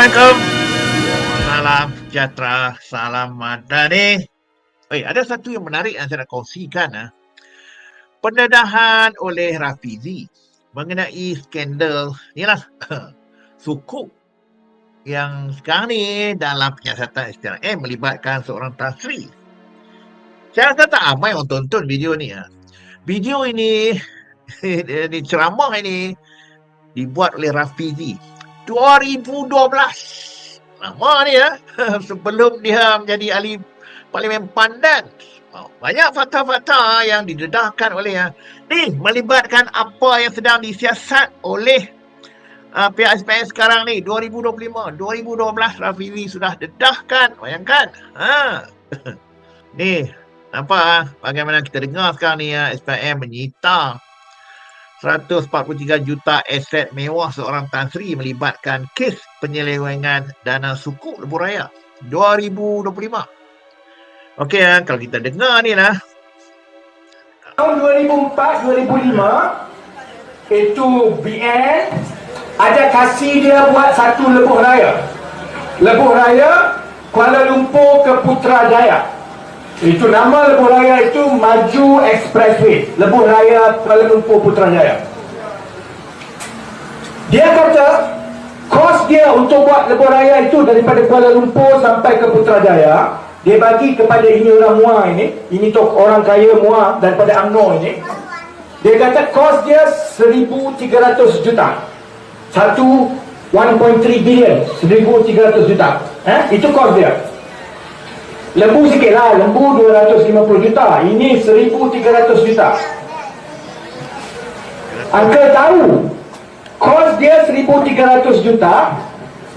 Assalamualaikum. Salam sejahtera, salam madani. Eh, ada satu yang menarik yang saya nak kongsikan. Ha. Pendedahan oleh Rafizi mengenai skandal inilah suku yang sekarang ni dalam penyiasatan STRM melibatkan seorang Tan Sri. Saya rasa tak ramai orang tonton video ni. Ha. Video ini, ini ceramah ini dibuat oleh Rafizi 2012. Lama ni ya. Sebelum dia menjadi ahli parlimen pandan. Oh, banyak fakta-fakta yang didedahkan oleh ya. Ni melibatkan apa yang sedang disiasat oleh uh, pihak SPN sekarang ni 2025 2012 Rafizi sudah dedahkan bayangkan ha ni nampak bagaimana kita dengar sekarang ni ya SPM menyita 143 juta aset mewah seorang Tan Sri melibatkan kes penyelewengan dana suku lebuh raya 2025. Okey, ya, kalau kita dengar ni lah. Tahun 2004-2005 itu BN ada kasih dia buat satu lebuh raya. Lebuh raya Kuala Lumpur ke Putrajaya. Itu nama lebuh raya itu Maju Expressway. Lebuh raya Kuala Lumpur Putrajaya. Dia kata kos dia untuk buat lebuh raya itu daripada Kuala Lumpur sampai ke Putrajaya dia bagi kepada ini orang Muar ini ini tok orang kaya Muar daripada UMNO ini dia kata kos dia 1300 juta satu 1.3 bilion 1300 juta eh? itu kos dia lembu sikit lah lembu 250 juta. Ini 1300 juta. Uncle tahu kos dia 1300 juta.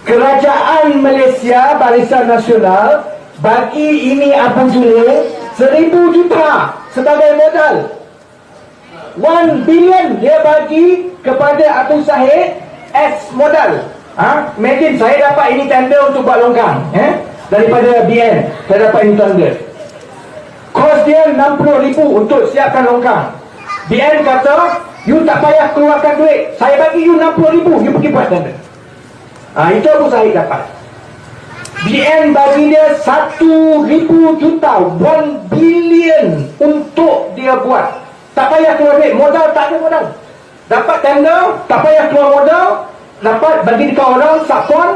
Kerajaan Malaysia Barisan Nasional bagi ini Abu Julia 1000 juta sebagai modal. 1 billion dia bagi kepada Abu Sahid as modal. Ha? imagine saya dapat ini tender untuk buat longkang eh? Daripada BN saya dapat ini kos dia 60 ribu untuk siapkan longkang BN kata you tak payah keluarkan duit. Saya bagi you 60 ribu you pergi buat tender ha, itu Abu Sahid dapat. BN bagi dia 1000 juta 1 billion untuk dia buat. Tak payah keluar duit modal tak ada modal. Dapat tender tak payah keluar modal dapat bagi dekat orang sakon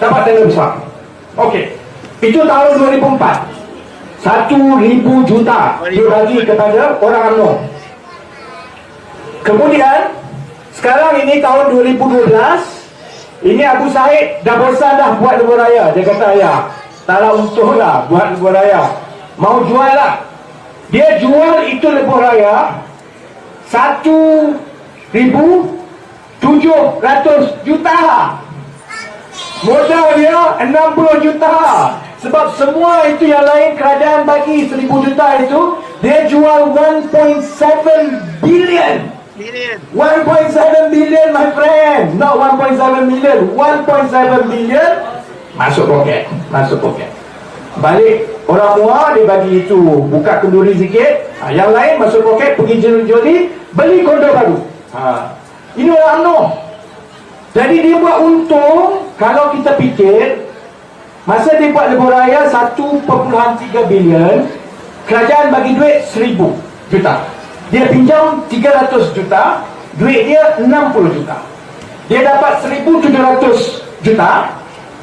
dapat tender besar. Okey. Itu tahun 2004 1000 juta dia bagi kepada orang UMNO kemudian sekarang ini tahun 2012 ini Abu Said dah bosan dah buat lebuh raya. Dia kata ya taklah untung lah buat lebuh raya. Mau jual lah. Dia jual itu lebuh raya satu ribu tujuh ratus juta. Modal dia enam puluh juta sebab semua itu yang lain kerajaan bagi seribu juta itu dia jual 1.7 billion. Billion. 1.7 billion my friend. Not 1.7 million 1.7 billion masuk poket masuk poket. Balik orang muar dia bagi itu buka kenduri sikit. Ha, yang lain masuk poket pergi jeli-jeli beli kondo baru. Ha. ini orang UMNO jadi dia buat untung kalau kita fikir masa dia buat lebuh raya 1.3 bilion kerajaan bagi duit 1000 juta. Dia pinjam 300 juta duit dia 60 juta. Dia dapat 1700 juta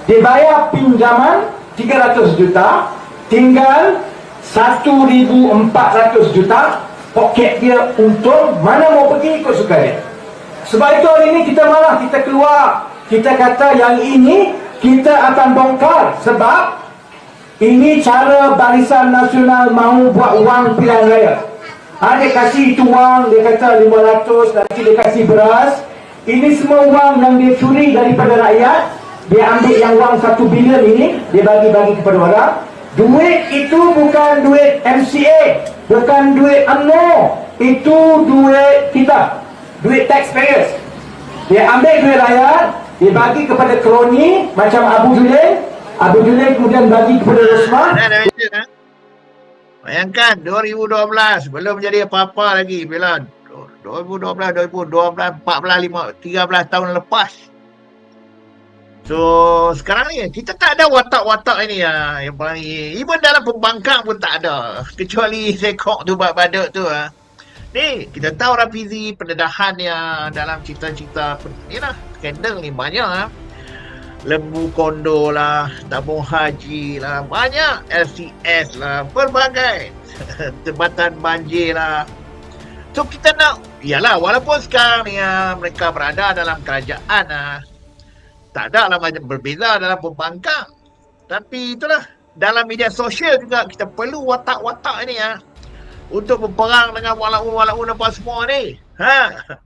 dia bayar pinjaman 300 juta tinggal 1400 juta poket dia untung mana mau pergi ikut suka dia. Sebab itu hari ini kita marah kita keluar. Kita kata yang ini kita akan bongkar sebab ini cara barisan nasional mahu buat wang pilihan raya. Ha, dia kasih itu wang dia kata 500 nanti dia kasih beras. Ini semua wang yang dia curi daripada rakyat dia ambil yang wang 1 bilion ini dia bagi-bagi kepada orang. Duit itu bukan duit MCA bukan duit UMNO itu duit kita duit taxpayers. Dia ambil duit rakyat dia bagi kepada kroni macam Abu Julen Abu Julen kemudian bagi kepada Rosmah ha. Bayangkan 2012 belum jadi apa-apa lagi bila 2012 2012 14 5 13 tahun lepas. So sekarang ni kita tak ada watak-watak ini ya. Yang paling even dalam pembangkang pun tak ada. Kecuali sekok tu bab badut tu ah. Ni kita tahu Rafizi pendedahan yang dalam cerita-cerita ni lah skandal ni banyak ah. Lembu kondo lah, tabung haji lah, banyak LCS lah, pelbagai tempatan banjir lah. So kita nak, ialah walaupun sekarang ni ah, mereka berada dalam kerajaan ah, tak ada lah macam berbeza dalam pembangkang. Tapi itulah dalam media sosial juga kita perlu watak-watak ni ya untuk berperang dengan walaupun-walaupun apa semua ni. Ha.